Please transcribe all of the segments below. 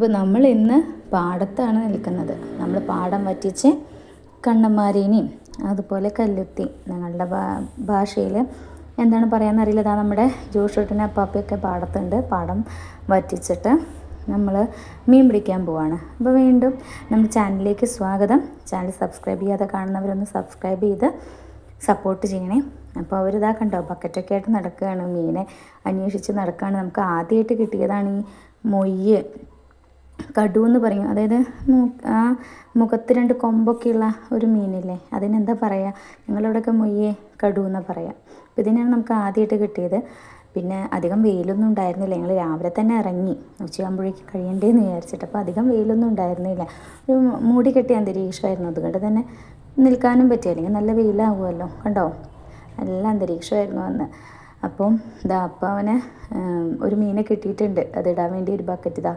അപ്പോൾ നമ്മൾ ഇന്ന് പാടത്താണ് നിൽക്കുന്നത്. നമ്മൾ പാടം വറ്റിച്ച് കണ്ണന്മാരേനെയും അതുപോലെ കല്ലുത്തി ഞങ്ങളുടെ ഭാഷയിൽ എന്താണ് പറയാമെന്നറിയില്ല ഇതാ നമ്മുടെ ജോഷൂട്ടിന് അപ്പാപ്പയൊക്കെ പാടത്തുണ്ട്. പാടം വറ്റിച്ചിട്ട് നമ്മൾ മീൻ പിടിക്കാൻ പോവാണ്. അപ്പോൾ വീണ്ടും നമ്മുടെ ചാനലിലേക്ക് സ്വാഗതം. ചാനൽ സബ്സ്ക്രൈബ് ചെയ്യാതെ കാണുന്നവരൊന്ന് സബ്സ്ക്രൈബ് ചെയ്ത് സപ്പോർട്ട് ചെയ്യണേ. അപ്പോൾ അവരിതാ കണ്ടോ ബക്കറ്റൊക്കെ ആയിട്ട് നടക്കുകയാണ്. മീനെ അന്വേഷിച്ച് നടക്കുകയാണ്. നമുക്ക് ആദ്യമായിട്ട് കിട്ടിയതാണ് ഈ മൊയ്യ്. കടു എന്ന് പറയും. അതായത് ആ മുഖത്ത് രണ്ട് കൊമ്പൊക്കെയുള്ള ഒരു മീനില്ലേ അതിനെന്താ പറയുക ഞങ്ങളിവിടെയൊക്കെ മൊയ്യെ കടു എന്നാണ് പറയുക അപ്പോൾ ഇതിനാണ് നമുക്ക് ആദ്യമായിട്ട് കിട്ടിയത്. പിന്നെ അധികം വെയിലൊന്നും ഉണ്ടായിരുന്നില്ല. ഞങ്ങൾ രാവിലെ തന്നെ ഇറങ്ങി. ഉച്ചയാകുമ്പോഴേക്ക് കഴിയണ്ടേന്ന് വിചാരിച്ചിട്ട്. അപ്പോൾ അധികം വെയിലൊന്നും ഉണ്ടായിരുന്നില്ല. ഒരു മൂടി കെട്ടിയ അന്തരീക്ഷമായിരുന്നു. അതുകൊണ്ട് തന്നെ നിൽക്കാനും പറ്റി അല്ലെങ്കിൽ നല്ല വെയിലാകുമല്ലോ കണ്ടോ? നല്ല അന്തരീക്ഷമായിരുന്നു അന്ന്. അപ്പം ഇതാ അപ്പം അവനെ ഒരു മീനെ കിട്ടിയിട്ടുണ്ട്. അതിടാൻ വേണ്ടി ഒരു ബക്കറ്റ് ഇതാ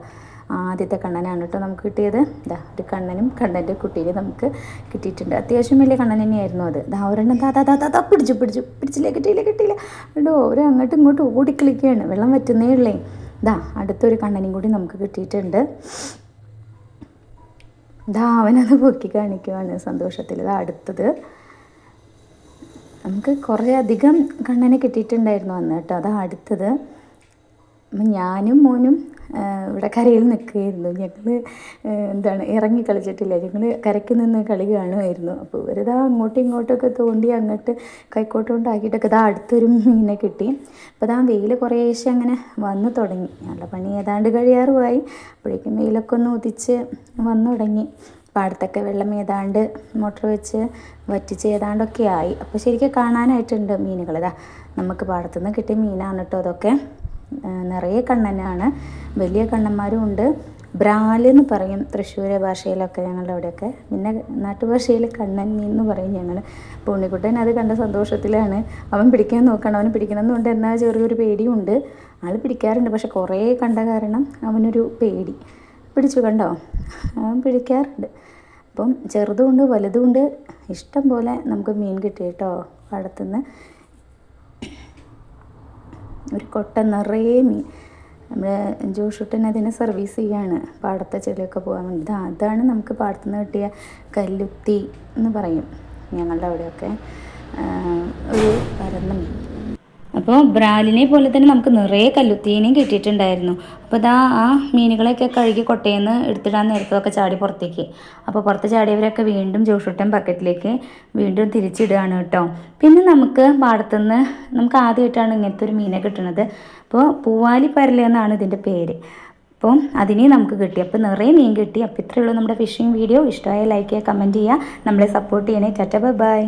ആദ്യത്തെ കണ്ണനാണ് കേട്ടോ നമുക്ക് കിട്ടിയത്. ഇതാ ഒരു കണ്ണനും കണ്ണന്റെ കുട്ടിയെ നമുക്ക് കിട്ടിയിട്ടുണ്ട്. അത്യാവശ്യം വലിയ കണ്ണൻ തന്നെയായിരുന്നു അത്. ദാ ഒരെണ്ണം ദാ ദാ താ പിടിച്ചു പിടിച്ചു പിടിച്ചില്ല കിട്ടിയില്ല കിട്ടിയില്ല? കേട്ടോ ഒരു അങ്ങോട്ടും ഇങ്ങോട്ടും ഓടിക്കളിക്കുകയാണ്. വെള്ളം പറ്റുന്നേ ഉള്ളേ. ദാ അടുത്തൊരു കണ്ണനും കൂടി നമുക്ക് കിട്ടിയിട്ടുണ്ട്. ദാ അവനത് പൊക്കി കാണിക്കുവാണ് സന്തോഷത്തിൽ. ഇതാ അടുത്തത്. നമുക്ക് കുറേ അധികം കണ്ണനെ കിട്ടിയിട്ടുണ്ടായിരുന്നു അന്ന് കേട്ടോ. അതാ അടുത്തത്. ഞാനും മോനും ഇവിടെ കരയിൽ നിൽക്കുകയായിരുന്നു. ഞങ്ങൾ എന്താണ് ഇറങ്ങി കളിച്ചിട്ടില്ല. ഞങ്ങൾ കരയ്ക്ക് നിന്ന് കളി കാണുമായിരുന്നു. അപ്പോൾ ഇവരിതാ അങ്ങോട്ടും ഇങ്ങോട്ടൊക്കെ തോണ്ടി അങ്ങോട്ട് കൈക്കോട്ട് കൊണ്ടാക്കിയിട്ടൊക്കെ ഇതാ അടുത്തൊരു മീനെ കിട്ടി. അപ്പോൾ ഇതാ വെയിൽ കുറേശ്ശെ അങ്ങനെ വന്നു തുടങ്ങി. നല്ല പണി ഏതാണ്ട് കഴിയാറുമായി. അപ്പോഴേക്കും വെയിലൊക്കെ ഒന്ന് ഉദിച്ച് വന്നു തുടങ്ങി. പാടത്തൊക്കെ വെള്ളം ഏതാണ്ട് മോട്ടർ വെച്ച് വറ്റിച്ച് ഏതാണ്ടൊക്കെ ആയി. അപ്പോൾ ശരിക്കും കാണാനായിട്ടുണ്ട് മീനുകൾ. ഇതാ നമുക്ക് പാടത്തുനിന്ന് കിട്ടിയ മീനാണ് കേട്ടോ അതൊക്കെ. നിറയെ കണ്ണനാണ്. വലിയ കണ്ണന്മാരും ഉണ്ട് ബ്രാൽ എന്ന് പറയും തൃശ്ശൂരെ ഭാഷയിലൊക്കെ ഞങ്ങളുടെ അവിടെയൊക്കെ പിന്നെ നാട്ടുഭാഷയിൽ കണ്ണൻ മീൻ എന്ന് പറയും ഞങ്ങൾ പുണ്ണിക്കുട്ടൻ അത് കണ്ട സന്തോഷത്തിലാണ്. അവൻ പിടിക്കാൻ നോക്കണം അവൻ പിടിക്കണമെന്നുണ്ട് എന്നാൽ ചെറിയൊരു പേടിയുണ്ട്. ആൾ പിടിക്കാറുണ്ട് പക്ഷെ കുറേ കണ്ട കാരണം അവനൊരു പേടി. പിടിച്ചു കണ്ടോ? അവൻ പിടിക്കാറുണ്ട്. അപ്പം ചെറുതുമുണ്ട് വലുതുമുണ്ട്. ഇഷ്ടം പോലെ നമുക്ക് മീൻ കിട്ടി കേട്ടോ ഒരു കൊട്ട നിറയെ മീൻ. നമ്മുടെ ജോഷുട്ടൻ അതിനെ സർവീസ് ചെയ്യാണ്. പാടത്തെ ചെളിയൊക്കെ പോകാൻ വേണ്ടി. അതാണ് നമുക്ക് പാടത്തു നിന്ന് കിട്ടിയ കല്ലുത്തി എന്ന് പറയും ഞങ്ങളുടെ അവിടെയൊക്കെ. ഒരു പരന്ന മീൻ. അപ്പോൾ ബ്രാലിനെ പോലെ തന്നെ നമുക്ക് നിറയെ കല്ലുത്തീനെയും കിട്ടിയിട്ടുണ്ടായിരുന്നു. അപ്പോൾ ഇതാ ആ മീനുകളെയൊക്കെ കഴുകി കൊട്ടയെന്ന് എടുത്തിടാൻ നേരത്തൊക്കെ ചാടി പുറത്തേക്ക്. അപ്പോൾ പുറത്ത് ചാടിയവരൊക്കെ വീണ്ടും ജോഷുട്ടൻ ബക്കറ്റിലേക്ക് വീണ്ടും തിരിച്ചിടുകയാണ് കേട്ടോ. പിന്നെ നമുക്ക് പാടത്തുനിന്ന് നമുക്ക് ആദ്യമായിട്ടാണ് ഇങ്ങനത്തെ ഒരു മീനെ കിട്ടുന്നത് അപ്പോൾ പൂവാലി പരല എന്നാണ് ഇതിന്റെ പേര്. അപ്പം അതിനെ നമുക്ക് കിട്ടി. അപ്പോൾ നിറയെ മീൻ കിട്ടി. അപ്പോൾ ഇത്രയേ ഉള്ളൂ നമ്മുടെ ഫിഷിംഗ് വീഡിയോ ഇഷ്ടമായ ലൈക്ക് ചെയ്യുക കമന്റ് ചെയ്യുക. നമ്മളെ സപ്പോർട്ട് ചെയ്യണേ. ചറ്റ ബൈ